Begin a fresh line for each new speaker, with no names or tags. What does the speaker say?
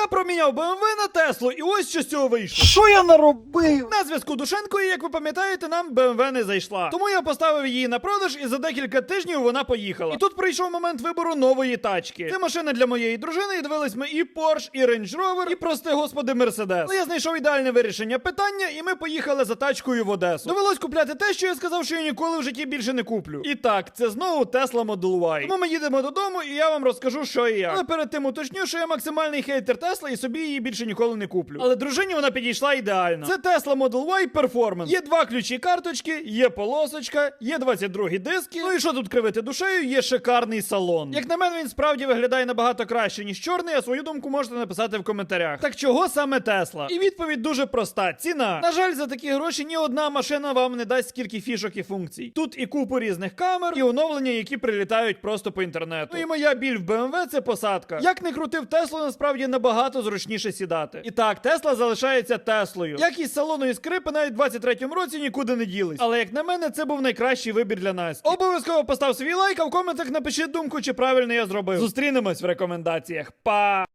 Я проміняв BMW на Теслу, і ось що з цього вийшло.
Що я наробив?
На зв'язку Душенкою, як ви пам'ятаєте, нам BMW не зайшла. Тому я поставив її на продаж, і за декілька тижнів вона поїхала. І тут прийшов момент вибору нової тачки. Це машина для моєї дружини, і дивились ми і Porsche, і Range Rover, і прости господи Mercedes. Ну я знайшов ідеальне вирішення питання, і ми поїхали за тачкою в Одесу. Довелось купляти те, що я сказав, що я ніколи в житті більше не куплю. І так, це знову Tesla Model Y. Тому ми їдемо додому, і я вам розкажу, що і як. Але перед тим уточню, що я максимальний хейтер Тесла і собі її більше ніколи не куплю. Але дружині вона підійшла ідеально. Це Tesla Model Y Performance. Є два ключі карточки, є полосочка, є 22 диски. Ну і що тут кривити душею? Є шикарний салон. Як на мене, він справді виглядає набагато краще, ніж чорний, а свою думку можете написати в коментарях. Так чого саме Тесла? І відповідь дуже проста: ціна. На жаль, за такі гроші ні одна машина вам не дасть скільки фішок і функцій. Тут і купу різних камер, і оновлення, які прилітають просто по інтернету. Ну і моя біль в BMW це посадка. Як не крутив Теслу, насправді набагато зручніше сідати. І так, Тесла залишається Теслою. Якість салону і скрипи навіть в 23-му році нікуди не ділись. Але як на мене, це був найкращий вибір для нас. Обов'язково постав свій лайк, а в коментах напиши думку, чи правильно я зробив. Зустрінемось в рекомендаціях. Па!